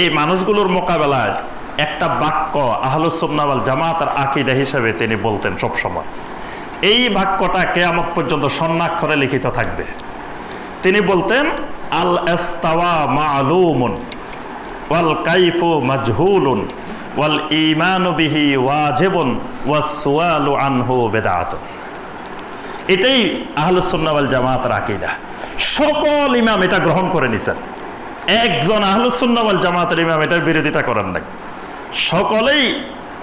এই মানুষগুলোর মোকাবেলায় একটা বাক্য আহলুসুন্নাওয়াল জামাতের আকিদা হিসেবে তিনি বলতেন সবসময়। এই বাক্যটা কেয়ামত পর্যন্ত স্বর্ণাক্ষরে লিখিত থাকবে। তিনি বলতেন, আল এস্তাওয়া মালুমুন, ওয়াল কাইফু মাজহুলুন, ওয়াল ইমানু ওয়াজিবুন ওয়াস আনহু বেদাতুন। এটাই আহলুসুন্নাওয়াল জামাতের আকিদা। সকল ইমাম এটা গ্রহণ করে নিছেন। একজন আহলুসুন্নাওয়াল জামাতের ইমাম এটার বিরোধিতা করেন নাই। সকলেই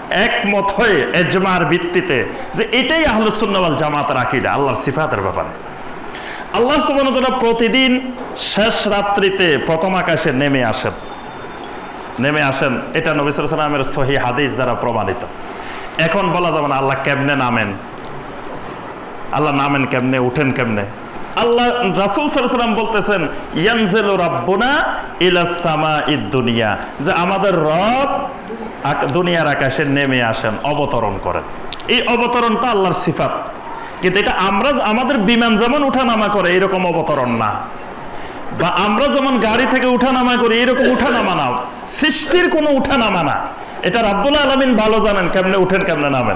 একমত হয়ে এজমার ভিত্তিতে যে এটাই আহলুসুন্নাওয়াল জামাতের আকিদা, আল্লাহর সিফাতের ব্যাপারে। আল্লাহ সুবহানাহু প্রতিদিন শেষ রাত্রিতে প্রথম আকাশে নেমে আসেন। নেমে আসেন, এটা নবী সাল্লাল্লাহু আলাইহি সহি হাদিস দ্বারা প্রমাণিত। এখন বলা যাবে না, আল্লাহ কেমনে নামেন? আল্লাহ নামেন কেমনে, উঠেন কেমনে? আল্লাহ রাসুল সাল্লাম বলতেছেন, ইয়ানজেল রাব্বুনা ইলা সামা দুনিয়া। যে আমাদের রব দুনিয়ার আকাশে নেমে আসেন, অবতরণ করেন। এই অবতরণটা আল্লাহর সিফাত। কিন্তু এটা আমরা, আমাদের বিমান যেমন উঠানামা করে, এরকম অবতরণ না। বা আমরা যেমন গাড়ি থেকে উঠানামা করি, এরকম উঠানামা না সৃষ্টির কোনো উঠানামা না। এটা রাব্বুল আলমিন ভালো জানেন, কেমনে উঠেন, কেমনে নামেন।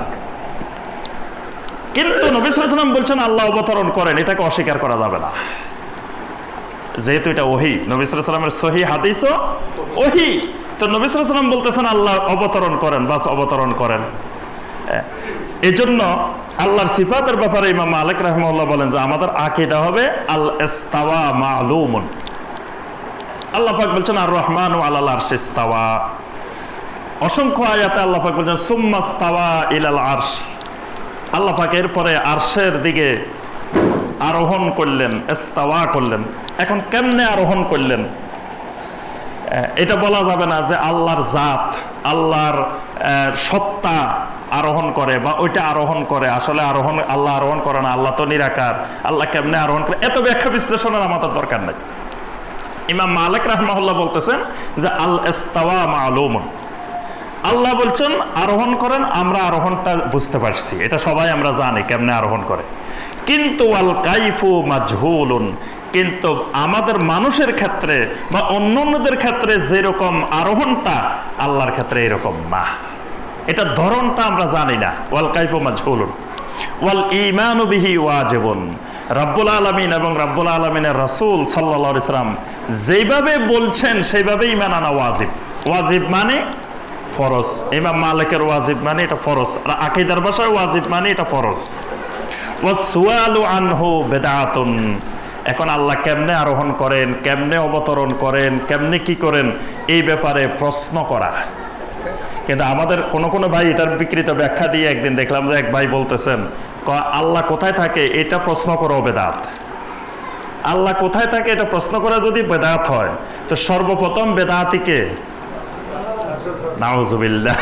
কিন্তু নবী সাল্লাম বলছেন, আল্লাহ অবতরণ করেন, এটাকে অস্বীকার করা যাবে না। যেহেতু এটা ওহি, নবী সাল্লামের সহি হাদিসও ওহি। তো নবী সাল্লাম বলতেছেন, আল্লাহ অবতরণ করেন, বাস অবতরণ করেন। এই জন্য আল্লাহর সিফাতের ব্যাপারে ইমাম মালিক রহমাল্লাহ বলেন যে, আমাদের আকিদা হবে আল ইস্তাওয়া মালুমুন। আল্লাহ পাক বলছেন আর রহমান ও আল্লাহ আরশ অসংখ্য আয়াতে আল্লাহ পাক বলছেন সুম্মাস্তাওয়া ইলাল আরশ। আল্লাহ পাক এরপরে আরশের দিকে আরোহণ করলেন এস্তাওয়া করলেন। এখন কেমনে আরোহণ করলেন? এটা বলা যাবে না যে আল্লাহর জাত, আল্লাহর সত্তা আরোহণ করে বা ওইটা আরোহণ করে। আসলে আরোহণ, আল্লাহ আরোহণ করে না, আল্লাহ তো নিরাকার। আল্লাহ কেমনে আরোহণ করে? এত ব্যাখ্যা বিশ্লেষণের আমাদের দরকার নেই। ইমাম মালিক রাহমাহুল্লাহ বলতেছেন যে আল ইস্তাওয়া মালুমুন। আল্লাহ বলছেন, আরোহণ করেন, আমরা আরোহণটা বুঝতে পারছি। এটা সবাই আমরা জানি কেমনে আরোহণ করে। কিন্তু আল কাইফু মাজহুলুন, কিন্তু আমাদের মানুষের ক্ষেত্রে বা অন্য অন্যদের ক্ষেত্রে যেরকম আরোহণটা, আল্লাহর ক্ষেত্রে এরকম না। এটা ধরনটা আমরা জানি না, ওয়াল কাইফু মাজহুলুন। ওয়াল ইমানু বিহি ওয়াজিবুন। রাব্বুল আলামিন এবং রাব্বুল আলামিনের রাসূল সাল্লাল্লাহু আলাইহি সাল্লাম যেভাবে বলছেন সেইভাবে ইমান আনা ওয়াজিব। ওয়াজিব মানে ফরজ। ইমাম মালিকের ওয়াজিব মানে এটা ফরজ। আর আকিদার ভাষায় ওয়াজিব মানে এটা ফরজ। ওয়াসুয়ালু আনহু বেদাতুন। এখন আল্লাহ কেমনে আরোহণ করেন, কেমনে অবতরণ করেন, কেমনে কি করেন, এই ব্যাপারে প্রশ্ন করা। কিন্তু আমাদের কোনো কোনো ভাই এটার বিকৃত ব্যাখ্যা দিয়ে একদিন দেখলাম যে এক ভাই বলতেছেন আল্লাহ কোথায় থাকে এটা প্রশ্ন করো বেদাত। আল্লাহ কোথায় থাকে এটা প্রশ্ন করা যদি বেদাত হয়, তো সর্বপ্রথম বেদাতিকে নাউজুবিল্লাহ।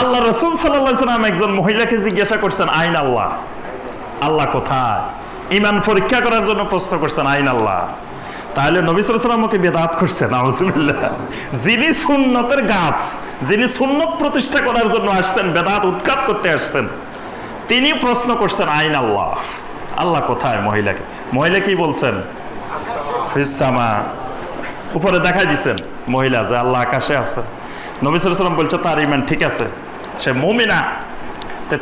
আল্লাহ রসুল সাল্লাম একজন মহিলাকে জিজ্ঞাসা করছেন, আইন আল্লাহ? আল্লাহ কোথায়? ইমান পরীক্ষা করার জন্য প্রশ্ন করছেন, আইন আল্লাহ? তাহলে নবী সাল্লাম ওকে বেদাত করছেন, নাউজুবিল্লাহ। যিনি সুন্নতের গাছ, যিনি সুন্নত প্রতিষ্ঠা করার জন্য আসছেন, বেদাত উৎখাত করতে আসছেন, তিনি প্রশ্ন করছেন, আইন আল্লাহ? আল্লাহ কোথায় মহিলাকে? মহিলা কি বলছেন? ফিসামা উপরে দেখাই দিচ্ছেন মহিলা যে আল্লাহ আকাশে আছে। নবী সাল্লাম বলছে, তার ইমান ঠিক আছে। সে মুমিনা।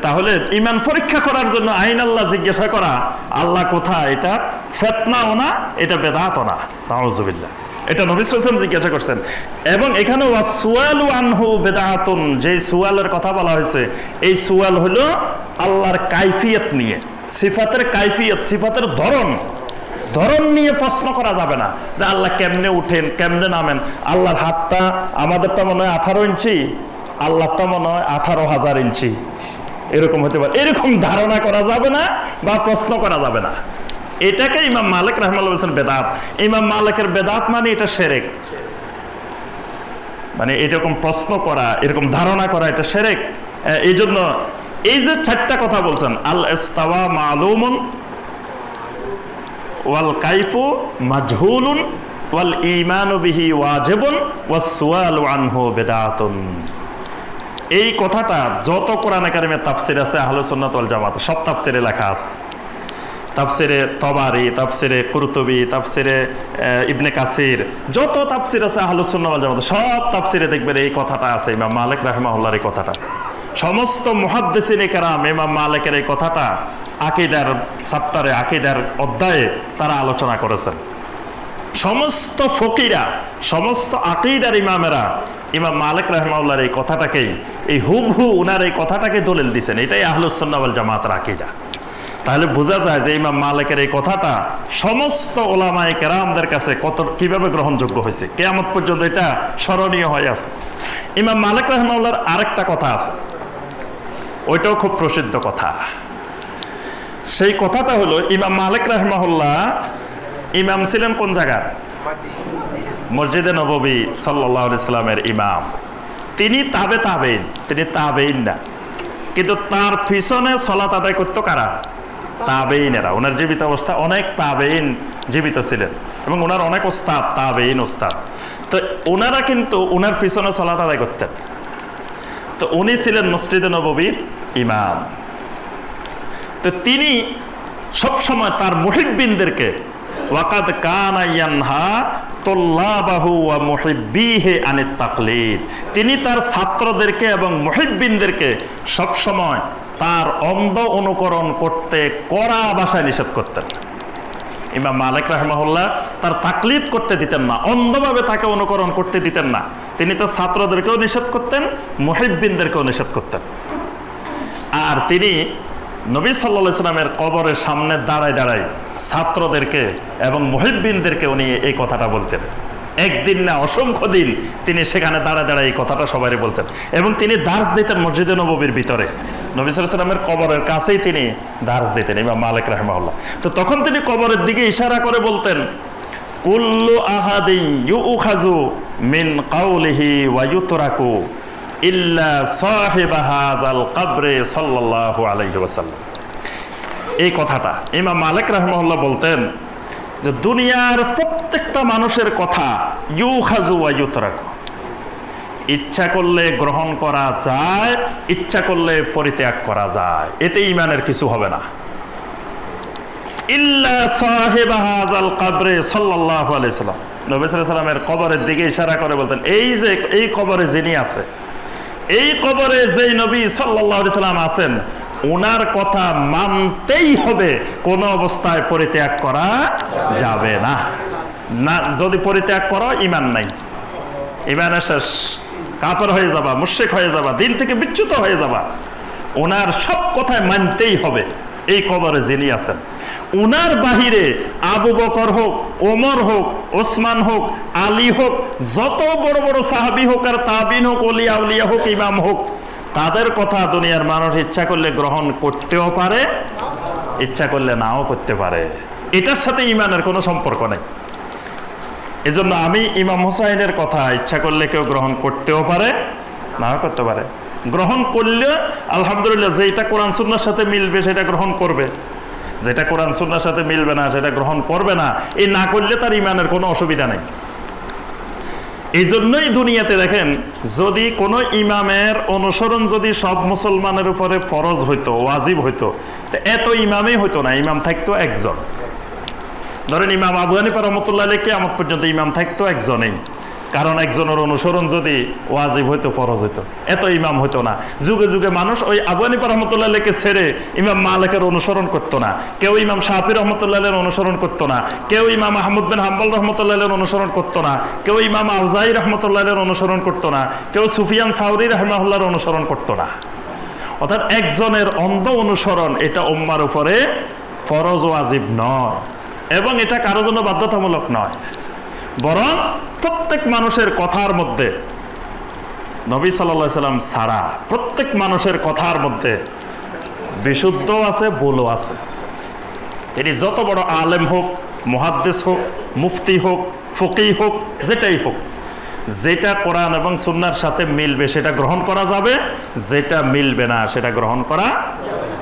তাহলে ইমান পরীক্ষা করার জন্য আইন আল্লাহ জিজ্ঞাসা করা, আল্লাহ কোথায়? এটা ফেতনাও না, এটা বেদাতও না। নাউজুবিল্লাহ। এটা নবী সাল্লাম জিজ্ঞাসা করছেন। এবং এখানে সুয়ালু আনহু বেদাতুন যে সুয়ালের কথা বলা হয়েছে, এই সুয়াল হলো আল্লাহর কাইফিয়ত নিয়ে, সিফাতের কাইফিয়ত, সিফাতের ধরন। ধরন নিয়ে প্রশ্ন করা যাবে না যে আল্লাহ কেমনে উঠেন, কেমনে নামেন। আল্লাহর হাতটা আমাদেরটা মনে হয় আঠারো ইঞ্চি আল্লাহটা মনে হয় আঠারো হাজার ইঞ্চি। এরকম হতে পারে। এরকম ধারণা করা যাবে না বা প্রশ্ন করা যাবে না। এটাকে ইমাম মালিক রহমাল্লাহ বলছেন বেদাত। ইমাম মালিকের বেদাত মানে এটা সেরেক। মানে এরকম প্রশ্ন করা, এরকম ধারণা করা এটা সেরেক। এই জন্য এই যে চারটা কথা বলছেন আল ইস্তাওয়া মালুমুন ওয়াল কাইফু মাজহুলুন, ওয়াল ইমানু বিহি ওয়াজিবুন, ওয়াস সুয়ালু আনহু বিদআতুন এই কথাটা যত কোরআনে কারিমের তাফসির আছে, আহলে সুন্নাত ওয়াল জামাত, সব তাফসিরে লেখা আছে। তাফসিরে তবারি, তাফসিরে কুরতুবি, তাফসিরে ইবনে কাসির, যত তাফসির আছে আহলুসুন্নাহ ওয়াল জামাত, সব তাফসিরে দেখবেন এই কথাটা আছে, ইমাম মালিক রাহিমাহুল্লাহর এই কথাটা। সমস্ত মুহাদ্দিসিন কারাম ইমাম মালিকের এই কথাটা আকিদার চাপ্টারে আকিদার অধ্যায়ে তারা আলোচনা করেছেন। সমস্ত ফকিরা, সমস্ত আকিদার ইমামেরা, ইমাম মালিক রহমাউল্লাহর এই কথাটাকেই, এই হুবহু উনার এই কথাটাকে দলিল দিছেন। এটাই আহলুসন্নাওয়াল জামাতের আকিদা। তাহলে বোঝা যায় যে ইমাম মালিকের এই কথাটা সমস্ত ওলামায়ে কেরামদের কাছে কত, কীভাবে গ্রহণযোগ্য হয়েছে? কেয়ামত পর্যন্ত এটা স্মরণীয় হয়ে আছে। ইমাম মালিক রহমাউল্লাহর আরেকটা কথা আছে। ওইটাও খুব প্রসিদ্ধ কথা। সেই কথাটা হলো ইমাম মালিক রহমাহুল্লাহ, ইমাম ছিলেন কোন জায়গার? মসজিদে নববী সাল্লাহ সাল্লামের ইমাম। তিনি তাবে তাবেইন, তিনি তাবেইন না। কিন্তু তার পিছনে সলাত আদায় করতো কারা? তাবেইনেরা। ওনার জীবিত অবস্থা অনেক তাবেইন জীবিত ছিলেন। এবং ওনার অনেক ওস্তাদ, তাবেইন ওস্তাদ। তো ওনারা কিন্তু ওনার পিছনে সলাত আদায় করতেন। তো উনি ছিলেন মসজিদে নববীর ইমাম। তো তিনি সবসময় তার মুহিব্বিনদেরকে, ওয়াকাদ কানা ইয়ানহা তোল্লাবাহু ওয়া মুহিব্বিহে আনিত তাকলিদ। তিনি তার ছাত্রদেরকে এবং মুহিব্বিনদেরকে সবসময় তার অন্ধ অনুকরণ করতে কড়া ভাষায় নিষেধ করতেন। ইমাম মালিক রাহমাহুল্লাহ তার তাকলিদ করতে দিতেন না, অন্ধভাবে তাকে অনুকরণ করতে দিতেন না। তিনি তার ছাত্রদেরকেও নিষেধ করতেন, মুহিব্বিনদেরকেও নিষেধ করতেন। আর তিনি নবী সাল্লা সাল্লামের কবরের সামনে দাঁড়ায় দাঁড়ায় ছাত্রদেরকে এবং মহিব্বিনদেরকে উনি এই কথাটা বলতেন। একদিন না, অসংখ্য দিন তিনি সেখানে দাঁড়ায় দাঁড়ায় এই কথাটা সবাই বলতেন। এবং তিনি দার্স দিতেন মসজিদে নববীর ভিতরে। নবী সাল্লামের কবরের কাছেই তিনি দার্স দিতেন, ইমাম মালিক রাহমাউল্লাহ তো তখন তিনি কবরের দিকে ইশারা করে বলতেন, কুল্লু আহাদিন ইউখাজু মিন কাউলিহি ওয়া ইউতরাকু। ইল্লা কাবরে এই কথাটা ইমাম মালিক রাহমাহুল্লাহ বলতেন যে, দুনিয়ার প্রত্যেকটা মানুষের কথা ইউ খাজু ইউতরাকু। ইচ্ছা করলে গ্রহণ করা যায়, ইচ্ছা করলে পরিত্যাগ করা যায়। এতে ইমানের কিছু হবে না। ইল্লা কবরের দিকে ইশারা করে বলতেন, এই যে, এই কবরে যিনি আছে এই কবরে যেই নবী আলাইহি সাল্লাম আছেন ওনার কথা মানতেই হবে, কোন অবস্থায় পরিত্যাগ করা যাবে না। না, যদি পরিত্যাগ করো ইমান নাই। ইমানের শেষ। কাপড় হয়ে যাবা মুশেক হয়ে যাবা, দিন থেকে বিচ্যুত হয়ে যাবা। ওনার সব কথায় মানতেই হবে। এই কবরে যিনি আছেন। উনার বাহিরে আবু বকর হোক, ওমর হোক, ওসমান হোক, আলী হোক, যত বড় বড় সাহাবি হোক আর তাবিন হোক অলিয়া উলিয়া হোক, ইমাম হোক, তাদের কথা দুনিয়ার মানুষ ইচ্ছা করলে গ্রহণ করতেও পারে, ইচ্ছা করলে নাও করতে পারে। এটার সাথে ইমানের কোনো সম্পর্ক নেই। এজন্য আমি ইমাম হোসাইনের কথা ইচ্ছা করলে কেউ গ্রহণ করতেও পারে, নাও করতে পারে। গ্রহণ করলে, আলহামদুলিল্লাহ যেটা কোরআন সুন্নার সাথে মিলবে, সেটা গ্রহণ করবে। যেটা কোরআন সুন্নার সাথে মিলবে না, সেটা গ্রহণ করবে না। এই না করলে তার ইমানের কোনো অসুবিধা নেই। এই জন্যই দুনিয়াতে দেখেন, যদি কোনো ইমামের অনুসরণ যদি সব মুসলমানের উপরে ফরজ হইতো, ওয়াজিব হইতো এত ইমামই হইতো না, ইমাম থাকতো একজন। ধরেন ইমাম আবু হানিফা রহমতুল্লাহ কে আমার পর্যন্ত ইমাম থাকতো একজনেই। কারণ একজনের অনুসরণ যদি ওয়াজিব হইতো, ফরজ হইতো। এত ইমাম হইতো না। যুগে যুগে মানুষ ওই আবু হানিফা রহমতুল্লাহ কে ছেড়ে ইমাম মালিকের অনুসরণ করতো না। কেউ ইমাম শাহি রহমতুল্লাহ অনুসরণ করতো না। কেউ ইমাম আহমদ বিন হাম্বল রহমতুল্লাহ অনুসরণ করতো না। কেউ ইমাম আউজাই রহমতুল্লাহ অনুসরণ করতো না। কেউ সুফিয়ান সাউরি রহমাহুল্লাহর অনুসরণ করতো না। অর্থাৎ একজনের অন্ধ অনুসরণ এটা উম্মার উপরে ফরজ, ওয়াজিব নয়। এবং এটা কারও জন্য বাধ্যতামূলক নয়। বরং প্রত্যেক মানুষের কথার মধ্যে, নবী সাল্লা সাল্লাম ছাড়া প্রত্যেক মানুষের কথার মধ্যে বিশুদ্ধ আছে, ভুলও আছে। তিনি যত বড় আলেম হোক মহাদ্দেশ হোক, মুফতি হোক ফকি হোক, যেটাই হোক, যেটা কোরআন এবং সুন্নার সাথে মিলবে সেটা গ্রহণ করা যাবে, যেটা মিলবে না সেটা গ্রহণ করা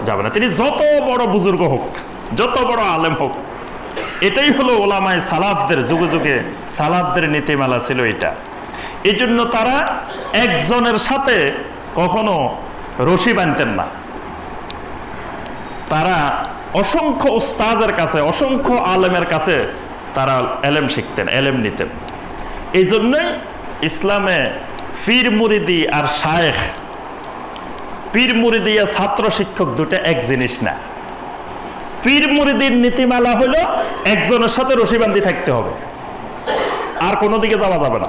যাবে না। তিনি যত বড় বুজুর্গ হোক, যত বড় আলেম হোক এটাই হলো ওলামায় সালাফদের, যুগে যুগে সালাফদের নীতিমালা ছিল এটা। এই জন্য তারা একজনের সাথে কখনো রশি বানতেন না। তারা অসংখ্য উস্তাজের কাছে, অসংখ্য আলেমের কাছে তারা এলেম শিখতেন, এলেম নিতেন। এই জন্যই ইসলামে ফির মুরিদি আর শায়েখ, পীর মুরিদি আর ছাত্র শিক্ষক দুটো এক জিনিস না। পীর মুরিদির নীতিমালা হলো একজনের সাথে রশিবান্দি থাকতে হবে। আর কোনো দিকে যাওয়া যাবে না।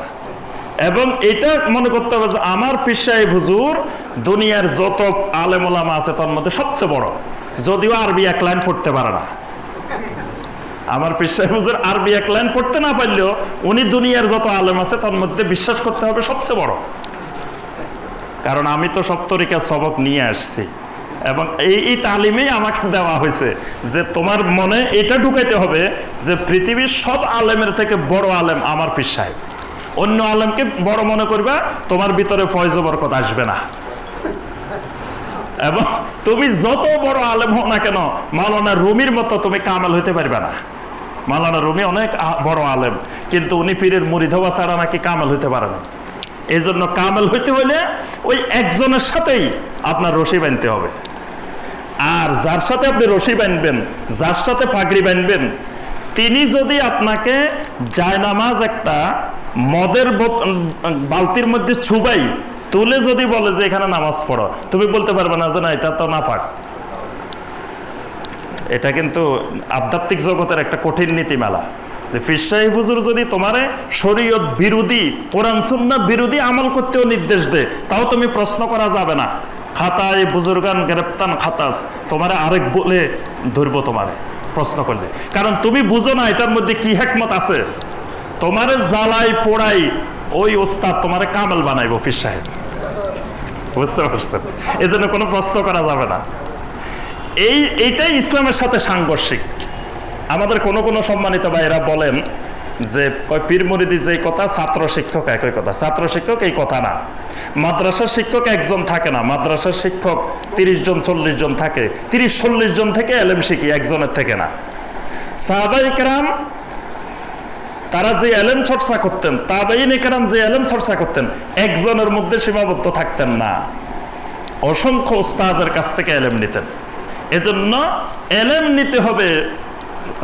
এবং এটা মনে করতে হবে যে আমার পিসাই হুজুর দুনিয়ার যত আলেমোলামা আছে তার মধ্যে সবচেয়ে বড়। যদিও আরবি এক লাইন পড়তে পারে না। আমার পিসাই হুজুর আরবি এক লাইন পড়তে না পারলেও উনি দুনিয়ার যত আলেম আছে তার মধ্যে বিশ্বাস করতে হবে সবচেয়ে বড়। কারণ আমি তো সপ্তরিকা সবক নিয়ে আসছি। এবং এই এই তালিমেই আমাকে দেওয়া হয়েছে যে তোমার মনে এটা ঢুকাইতে হবে যে পৃথিবীর সব আলেমের থেকে বড় আলেম আমার পীর সাহেব। অন্য আলেমকে বড় মনে করবা, তোমার ভিতরে ফয়জ বরকত আসবে না। এবং তুমি যত বড় আলেম হও না কেন মালানা রুমির মতো তুমি কামাল হইতে পারবে না। মালানা রুমি অনেক বড় আলেম, কিন্তু উনি পীরের মুড়ি ধোয়া ছাড়া নাকি কামাল হইতে পারে না। এই জন্য কামাল হইতে হলে ওই একজনের সাথেই আপনার রশি বানতে হবে। আর যার সাথে আপনি রশি বানবেন যার সাথে পাগড়ি বানবেন তিনি যদি আপনাকে জায়নামাজ একটা মদের বালতির মধ্যে ছুবাই, তুলে যদি বলে যে এখানে নামাজ পড়ো, তুমি বলতে পারবে না যে না, এটা তো না পাক এটা কিন্তু আধ্যাত্মিক জগতের একটা কঠিন নীতিমালা। যে ফিরশাহী হুজুর যদি তোমারে শরীয়ত বিরোধী, কোরআন সুন্না বিরোধী আমল করতেও নির্দেশ দে তাও তুমি প্রশ্ন করা যাবে না। খাতায় বুজুর্গান গ্রেপ্তান খাতাস, তোমারে আরেক বলে ধরবো তোমারে, প্রশ্ন করলে। কারণ তুমি বুঝো না এটার মধ্যে কি হেকমত আছে। তোমারে জ্বালাই পোড়াই ওই ওস্তাদ তোমারে কামেল বানাইবো ফির সাহেব। বুঝতে পারছেন? এজন্য কোনো প্রশ্ন করা যাবে না। এই, এইটাই ইসলামের সাথে সাংঘর্ষিক। আমাদের কোনো কোনো সম্মানিত ভাইরা বলেন যে পীর মুরিদি যে কথা, ছাত্র শিক্ষক একই কথা। ছাত্র শিক্ষক এই কথা না। মাদ্রাসার শিক্ষক একজন থাকে না। মাদ্রাসার শিক্ষক তিরিশ জন, চল্লিশ জন থাকে। তিরিশ, চল্লিশ জন থেকে এলেম শিখি, একজনের থেকে না। সাহাবাইকরাম তারা যে এলেম চর্চা করতেন, তাবেইন একরাম যে এলেম চর্চা করতেন, একজনের মধ্যে সীমাবদ্ধ থাকতেন না। অসংখ্য ওস্তাজের কাছ থেকে এলেম নিতেন। এজন্য এলেম নিতে হবে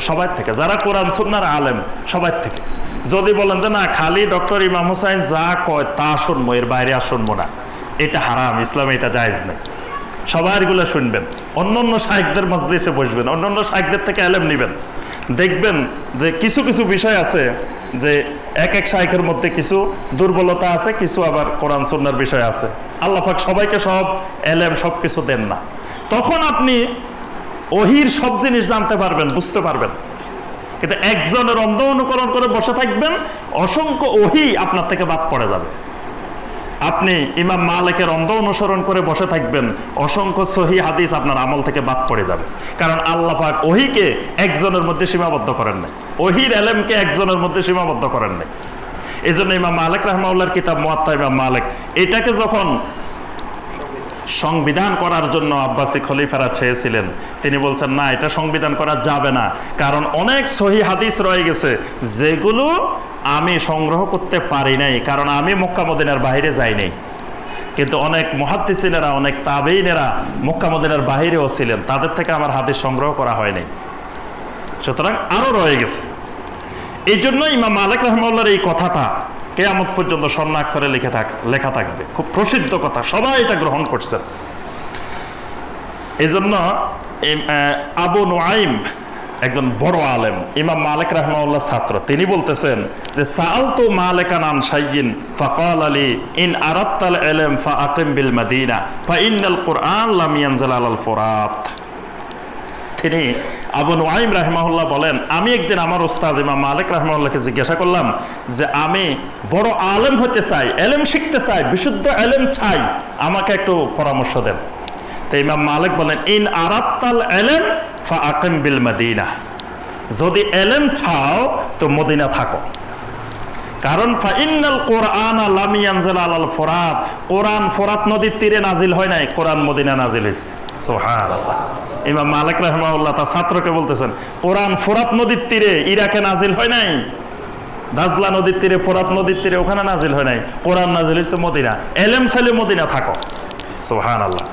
সবার থেকে, যারা কোরআন সুন্নার আলেম, সবার থেকে। যদি বলেন যে, না, খালি ডক্টর ইমাম হোসাইন যা কয় তা শুনব, এর বাইরে আর শুনব না। এটা হারাম, ইসলামে এটা জায়েজ নেই। সবাইগুলো শুনবেন। অন্য অন্য সাহেকদের মজলিসে বসবেন অন্য অন্য সাহেকদের থেকে এলেম নেবেন। দেখবেন যে, কিছু কিছু বিষয় আছে যে, এক এক শাইখের মধ্যে কিছু দুর্বলতা আছে, কিছু আবার কোরআন সুন্নার বিষয় আছে। আল্লাহ পাক সবাইকে সব এলেম সব কিছু দেন না। তখন আপনি ওহির সব জিনিস জানতে পারবেন, বুঝতে পারবেন। কিন্তু একজনের অন্ধ অনুকরণ করে বসে থাকবেন, অসংখ্য ওহি আপনার থেকে বাদ পড়ে যাবে। আপনি ইমাম মালিকের অন্ধ অনুসরণ করে বসে থাকবেন, অসংখ্য সহি হাদিস আপনার আমল থেকে বাদ পড়ে যাবে। কারণ আল্লাহ পাক ওহিকে একজনের মধ্যে সীমাবদ্ধ করেন নাই। ওহির এলেমকে একজনের মধ্যে সীমাবদ্ধ করেন নাই। এই জন্য ইমাম মালিক রহমাউল্লার কিতাব মোয়াত্তা ইমাম মালিক, এটাকে যখন সংবিধান করার জন্য আব্বাসী খলিফারা চেয়েছিলেন। তিনি বলছেন, না, এটা সংবিধান করা যাবে না। কারণ অনেক সহি হাদিস রয়ে গেছে, যেগুলো আমি সংগ্রহ করতে পারি নাই। কারণ আমি মক্কা মদিনার বাইরে যাই নাই। কিন্তু অনেক মহাদ্দিসিনেরা, অনেক তাবেইনেরা মক্কা মদিনার বাহিরেও ছিলেন। তাদের থেকে আমার হাদিস সংগ্রহ করা হয় নাই। সুতরাং আরও রয়ে গেছে। এই জন্য ইমাম মালিক রহমাল্লার এই কথাটা কেয়ামত পর্যন্ত স্বর্ণাক্ষরে লিখে থাক, লেখা থাকবে। খুব প্রসিদ্ধ কথা, সবাই এটা গ্রহণ করছেন এই জন্য আবু নোয়াইম একজন বড় আলেম, ইমাম মালিক রহমাউল্লাহ ছাত্র, তিনি বলতেছেন যে সাল তো মালেকান আন সাইয়িন ফাকাল আলী ইন আরাত্তাল এলেম ফা আকিম বিল মাদিনা, ফা ইন্নাল কোরআন লাম ইয়ানজাল আলাল ফোরাত। তিনি আবু নুআইম রাহমাহুল্লাহ বলেন, আমি একদিন আমার ওস্তাদ ইমাম মালিক রাহমাহুল্লাহকে জিজ্ঞাসা করলাম যে, আমি বড় আলেম হতে চাই, এলেম শিখতে চাই, বিশুদ্ধ এলেম চাই, আমাকে একটু পরামর্শ দেন। তো ইমাম মালিক বলেন, ইন আরাত্তাল এলেম ফা আকিম বিল মদিনা। যদি এলেম চাও, তো মদিনা থাকো। কারণ ফাইনাল কোরআন লামি আনজাল আলাল ফোরাত। কোরআন, ফোরাত নদীর তীরে নাজিল হয় নাই, কোরআন মদিনা নাজিল হয়েছে। সুবহানাল্লাহ। ইমাম মালিক রাহমাউল্লাহ তার ছাত্রকে বলতেছেন, কোরআন ফোরাত নদীর তীরে ইরাকে নাজিল হয় নাই? দাজলা নদীর তীরে, ফোরাত নদীর তীরে ওখানে নাজিল হয় নাই? কোরআন নাজিল হয়েছে মদিনা। এলেম সালে মদিনা থাকো। সোহান আল্লাহ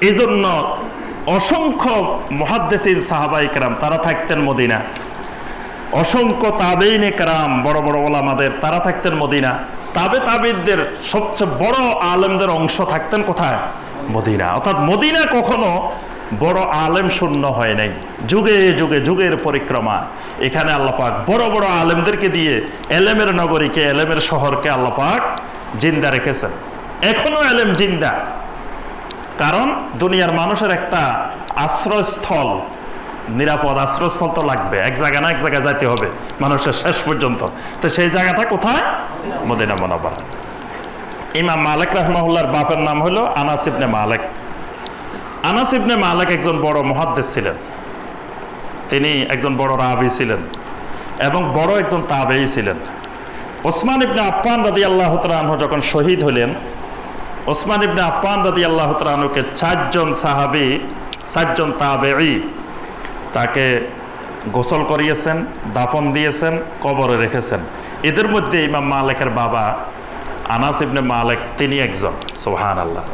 এই জন্য অসংখ্য মহাদ্দেসিন সাহাবাই কেরাম, তারা থাকতেন মদিনা। অসংখ্য তাবেইন কেরাম, বড় বড় ওলামাদের, তারা থাকতেন মদিনা। তাবে তাবিদদের সবচেয়ে বড় আলেমদের অংশ থাকতেন কোথায়? মদিনা। অর্থাৎ মদিনা কখনো বড় আলেম শূন্য হয় নাই। যুগে যুগে যুগের পরিক্রমা। এখানে আল্লাপাক বড় বড় আলেমদেরকে দিয়ে এলেমের নগরীকে, এলেমের শহরকে আল্লাপাক জিন্দা রেখেছেন। এখনও এলেম জিন্দা। কারণ দুনিয়ার মানুষের একটা আশ্রয়স্থল, নিরাপদ আশ্রয়স্থল তো লাগবে। এক জায়গা না এক জায়গায় যাইতে হবে মানুষের শেষ পর্যন্ত। তো সেই জায়গাটা কোথায়? মদিনা মনোবরা। ইমাম মালিক রহমাউল্লার বাপের নাম হলো আনাস ইবনে মালিক। আনাস ইবনে মালিক একজন বড় মহাদ্দেশ ছিলেন। তিনি একজন বড় রাবি ছিলেন এবং বড় একজন তাবেই ছিলেন। ওসমান ইবনে আপ্পান রাদি আল্লাহ তালহ যখন শহীদ হলেন, ওসমান ইবনে আপ্পান রাদি আল্লাহ তালুকে চারজন সাহাবি, চারজন তাবেই তাকে গোসল করিয়েছেন দাপন দিয়েছেন, কবরে রেখেছেন। এদের মধ্যে ইমাম মালেকের বাবা আনাস ইবনে মালেক, তিনি একজন। সোহান আল্লাহ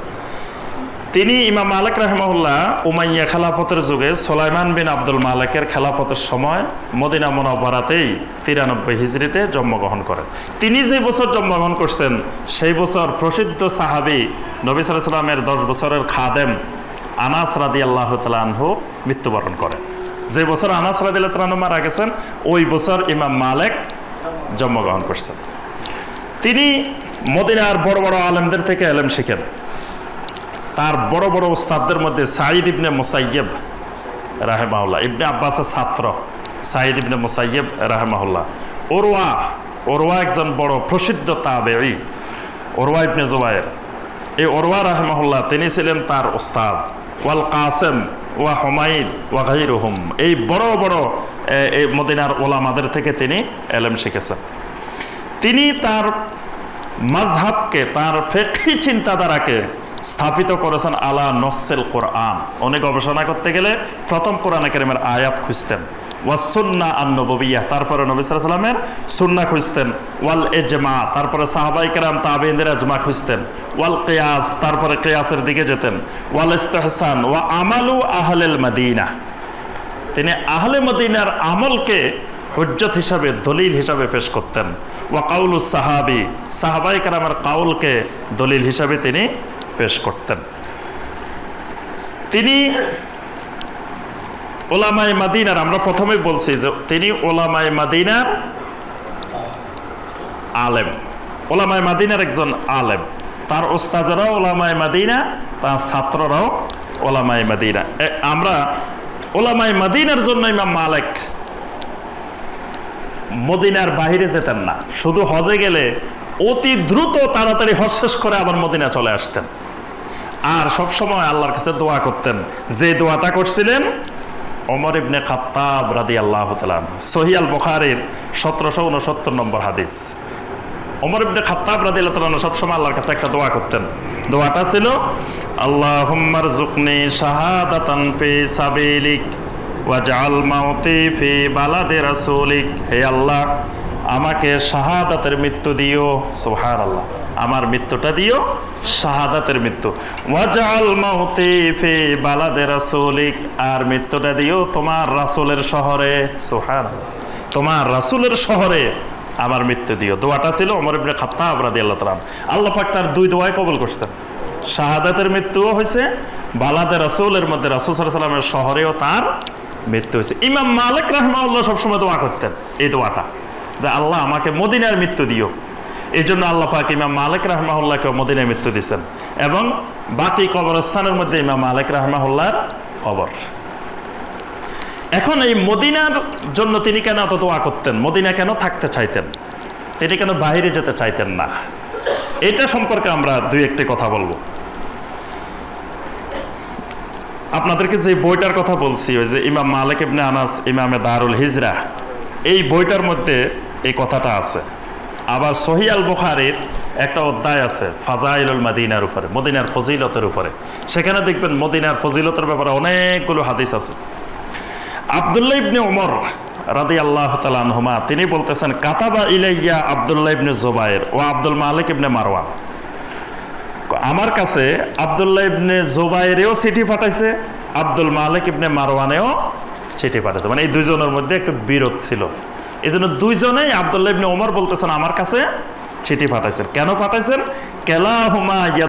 তিনি ইমাম মালিক রহমাউল্লাহ উমাইয়া খেলাফতের যুগে সোলাইমান বিন আব্দুল মালিকের খেলাফতের সময় মদিনা মোনাব্বারাতেই তিরানব্বই হিজড়িতে জন্মগ্রহণ করেন। তিনি যে বছর জন্মগ্রহণ করছেন, সেই বছর প্রসিদ্ধ সাহাবি নবী সালামের দশ বছরের খাদেম আনাস রাদি আল্লাহ তালাহু মৃত্যুবরণ করেন। যে বছর আনাস রাদি আল্লাহ মারা গেছেন, ওই বছর ইমাম মালেক জন্মগ্রহণ করছেন। তিনি মদিনার বড় বড় আলেমদের থেকে আলেম শিখেন। তার বড় বড় ওস্তাদদের মধ্যে সাঈদ ইবনে মোসাইয়েব রাহেমাউল্লাহ ইবনে আব্বাসের ছাত্র সাঈদ ইবনে মোসাইয়েব রাহেমাউল্লাহ ওরওয়া ওরওয়া একজন বড় প্রসিদ্ধ তাবেই ওরওয়া ইবনে জুবায়ের এই ওরওয়া রাহেমাহুল্লাহ, তিনি ছিলেন তার ওস্তাদ ওয়াল কাসেম, ওয়া হুমাইদ ওয়া গাইরুহুম এই বড় বড় এই মদিনার ওলামাদের থেকে তিনি এলেম শিখেছেন। তিনি তার মাজহাবকে তার ফেকি চিন্তাধারাকে স্থাপিত করেছেন আলা নসেল কোরআন। উনি গবেষণা করতে গেলে প্রথম কোরআন একাডেমের আয়াত খুঁজতেন। ওয়াসুন্না আন্নববিয়া, তারপরে নবী সাল্লামের সুন্না খুঁজতেন। ওয়াল এজমা তারপরে সাহাবাই কেরাম তাবেন্দের এজমা খুঁজতেন। ওয়াল কেয়াস, তারপরে কেয়াসের দিকে যেতেন। ওয়াল ইস্তেহসান, ওয়া আমালু আহলেল মাদিনা। তিনি আহলে মদিনার আমলকে হজ্জত হিসাবে, দলিল হিসাবে পেশ করতেন। ওয়া কাউলু সাহাবি, সাহাবাই কারামের কাউলকে দলিল হিসাবে তিনি পেশ করতেন। তিনি ওলামাই মাদিনার, আমরা প্রথমে বলছি যে তিনি ওলামাই মাদিনার আলেম। ওলামাই মাদিনার একজন আলেম। তার ওস্তাজরাও ওলামাই মাদিনা, তার ছাত্ররাও ওলামাই মাদিনা। আমরা ওলামাই মাদিনার জন্য ইমাম মালেক মদিনার বাইরে যেতেন না। শুধু হজে গেলে অতি দ্রুত তাড়াতাড়ি হজ শেষ করে আবার মদিনা চলে আসতেন। আর সব সময় আল্লাহর কাছে দোয়া করতেন। যে দোয়াটা করছিলেন ওমর ইবনে খাত্তাব রাদি আল্লাহ তালাম সহিয়াল বখারির সতেরোশো উনসত্তর নম্বর হাদিস। ওমর ইবনে খাত্তাব রাদি আল্লাহ তালাম সবসময় আল্লাহর কাছে একটা দোয়া করতেন। দোয়াটা ছিল আল্লাহ হুম্মার জুকনি শাহাদাতান ফি সাবিলিক ওয়াজআল মাউতি ফি বালাদে রাসূলিক। হে আল্লাহ, আমাকে শাহাদাতের মৃত্যু দিও। সুবহানাল্লাহ। আমার মৃত্যুটা দিও, শাহাদাতের মৃত্যু। ফি বালাদে আর মৃত্যুটা দিও তোমার রাসূলের শহরে। সুবহানাল্লাহ। তোমার রাসূলের শহরে আমার মৃত্যু দিও। দোয়াটা ছিল ওমর ইবনে খাত্তাব রাদিয়াল্লাহু তাআলা আল্লাহ পাক তার দুই দোয়াই কবুল করছেন। শাহাদাতের মৃত্যুও হয়েছে, বালাদে রাসূলের মধ্যে রাসূল আলাইহি শহরেও তার মৃত্যু হয়েছে। ইমাম মালিক রাহমাউল্লাহ সবসময় দোয়া করতেন এই দোয়াটা, যে আল্লাহ আমাকে মদিনার মৃত্যু দিও। এই জন্য আল্লাহ পাক ইমাম মালিক রাহমাহুল্লাহকে মদিনায় মৃত্যু দিয়েছেন। এবং বাকি কবরস্থানের মধ্যে ইমাম মালিক রাহমাহুল্লাহর কবর। এখন এই মদিনার জন্য তিনি কেন এত দোয়া করতেন? মদিনা কেন থাকতে চাইতেন? তিনি কেন বাইরে যেতে চাইতেন না? এটা সম্পর্কে আমরা দুই একটি কথা বলব। আপনাদেরকে যে বইটার কথা বলছি, ওই যে ইমাম মালিক ইবনে আনাস, ইমামে দারুল হিজরা, এই বইটার মধ্যে এই কথাটা আছে। আবার সহি আল বুখারির একটা অধ্যায় আছে, ফাজাইলুল মাদিনার উপরে, মদিনার ফজিলতের উপরে। সেখানে দেখবেন মদিনার ফজিলতের ব্যাপারে অনেকগুলো হাদিস আছে। আবদুল্লাহ ইবনে ওমর রাদি আল্লাহ তালানহুমা তিনি বলতেছেন, কাতাবা ইলাইয়া আবদুল্লাহ ইবনে জোবায়ের ও আব্দুল মালিক ইবনে মারওয়ান। আমার কাছে আবদুল্লাহ ইবনে জোবায়েরেও চিঠি পাঠাইছে, আব্দুল মালিক ইবনে মারওয়ানেও চিঠি পাঠাইছে। মানে এই দুজনের মধ্যে একটু বিরোধ ছিল। এই জন্য দুইজনেই আবদুল্লাহ ইবনে ওমর বলতেছেন, আমার কাছে চিঠি পাঠাইছেন। কেন পাঠাইছেন? কেলা হুমা